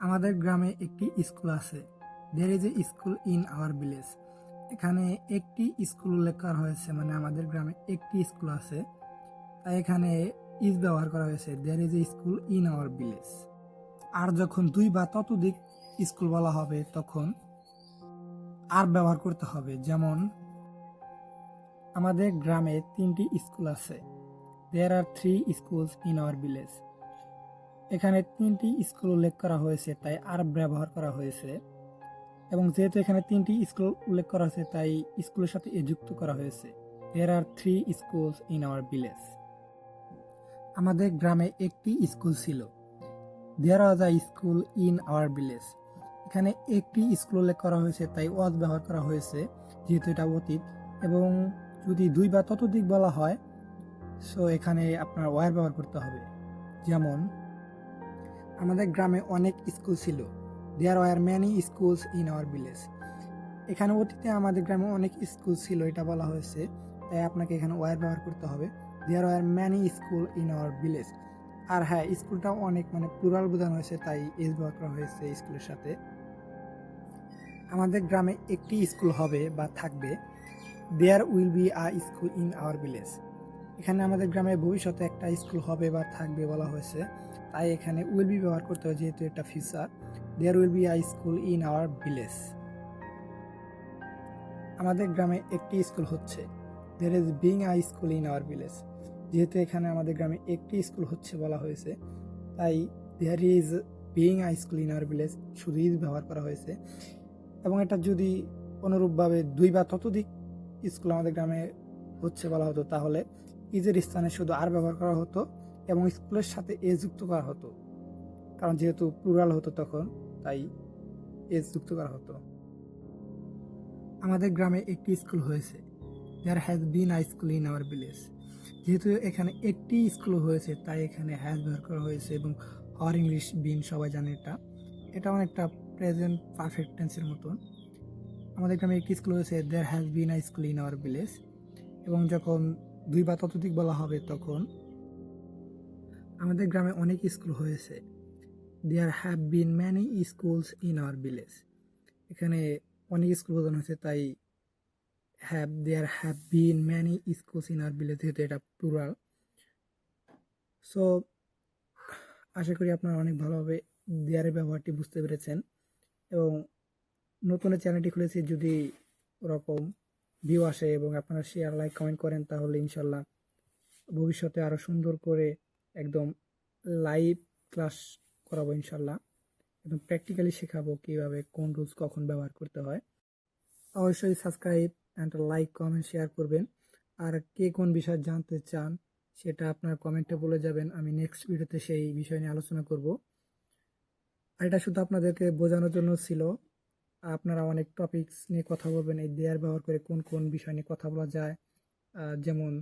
আমাদের গ্রামে একটি স্কুল আছে। There is a school in our village এখানে একটি স্কুল উল্লেখ করা হয়েছে মানে আমাদের গ্রামে একটি স্কুল আছে। তাই এখানে ইজ ব্যবহার করা হয়েছে। There is a school in our village আর যখন দুই বা ততোধিক স্কুল বলা হবে, তখন আর ব্যবহার করতে হবে। যেমন, আমাদের গ্রামে তিনটি স্কুল আছে। There are three schools in our village এখানে তিনটি স্কুল উল্লেখ করা হয়েছে, তাই আর ব্যবহার করা হয়েছে। এবং যেহেতু এখানে তিনটি স্কুল উল্লেখ করা হয়েছে তাই স্কুলের সাথে এ যুক্ত করা হয়েছে। There are three schools in our village আমাদের গ্রামে একটি স্কুল ছিল। There was a school in our village এখানে একটি স্কুল উল্লেখ করা হয়েছে, তাই ওয়াজ ব্যবহার করা হয়েছে, যেহেতু এটা অতীত। এবং যদি দুই বা ততোধিক বলা হয় সো এখানে আপনার ওয়ার ব্যবহার করতে হবে। যেমন আমাদের গ্রামে অনেক স্কুল ছিল। There were many schools in our village এখানে অতীতে আমাদের গ্রামে অনেক স্কুল ছিল, এটা বলা হয়েছে। তাই আপনাকে এখানে ওয়ার ব্যবহার করতে হবে। There were many school in our village আর হ্যাঁ স্কুলটা অনেক মানে প্লুরাল বোঝানো হয়েছে, তাই এস ব্যবহার করা হয়েছে স্কুলের সাথে। আমাদের গ্রামে একটি স্কুল হবে বা থাকবে। There will be a school in our village এখানে আমাদের গ্রামে ভবিষ্যতে একটা স্কুল হবে বা থাকবে বলা হয়েছে। তাই এখানে উইল বি ব্যবহার করতে হবে যেহেতু এটা feature. There will be a school in our village আমাদের গ্রামে একটি স্কুল হচ্ছে। There is being a school in our village যেহেতু এখানে আমাদের গ্রামে একটি স্কুল হচ্ছে বলা হয়েছে, তাই there is being a school in our village শুধু ইজ ব্যবহার করা হয়েছে। এবং এটা যদি অনুরূপভাবে দুই বা ততোধিক স্কুল আমাদের গ্রামে হচ্ছে বলা হতো তাহলে ইজের স্থানে শুধু আর ব্যবহার করা হতো এবং স্কুলের সাথে এ যুক্ত করা হতো। কারণ যেহেতু প্লুরাল হতো তখন, তাই এজ যুক্ত করা হতো। আমাদের গ্রামে একটি স্কুল হয়েছে। There has been a school in our village যেহেতু এখানে একটি স্কুল হয়েছে, তাই এখানে হ্যাজ ব্যবহার করা হয়েছে এবং হর ইংলিশ বিন সবাই জানে এটা। এটা অনেকটা প্রেজেন্ট পারফেক্ট টেন্সের মতন। আমাদের গ্রামে একটি স্কুল হয়েছে। There has been a school in our village এবং যখন দুই বা ততোধিক বলা হবে তখন। আমাদের গ্রামে অনেক স্কুল হয়েছে। There have been many schools in our village এখানে অনেক স্কুল বোঝানো হয়েছে, তাই have there have been many schools in our village যেহেতু এটা প্লুরাল সো আশা করি আপনারা অনেক ভালোভাবে দেয়ারের ব্যবহারটি বুঝতে পেরেছেন। এবং নতুন চ্যানেলটি খুলেছি যদি ওরকম ভিউ আসে এবং আপনারা শেয়ার লাইক কমেন্ট করেন, তাহলে ইনশাল্লাহ ভবিষ্যতে আরও সুন্দর করে একদম লাইভ ক্লাস করাবো ইনশাল্লাহ। একদম প্র্যাকটিক্যালি শেখাবো কীভাবে কোন রুলস কখন ব্যবহার করতে হয়। অবশ্যই subscribe and like comment share করবেন। আর কে কোন বিষয় জানতে চান, সেটা আপনার কমেন্টে বলে যাবেন। আমি নেক্সট ভিডিওতে সেই বিষয় নিয়ে আলোচনা করব। আর এটা শুধু আপনাদেরকে বোঝানোর জন্য ছিল আপনারা অনেক টপিকস নিয়ে কথা বলবেন, এই দেয়ার ব্যবহার করে কোন কোন বিষয় নিয়ে কথা বলা যায়। যেমন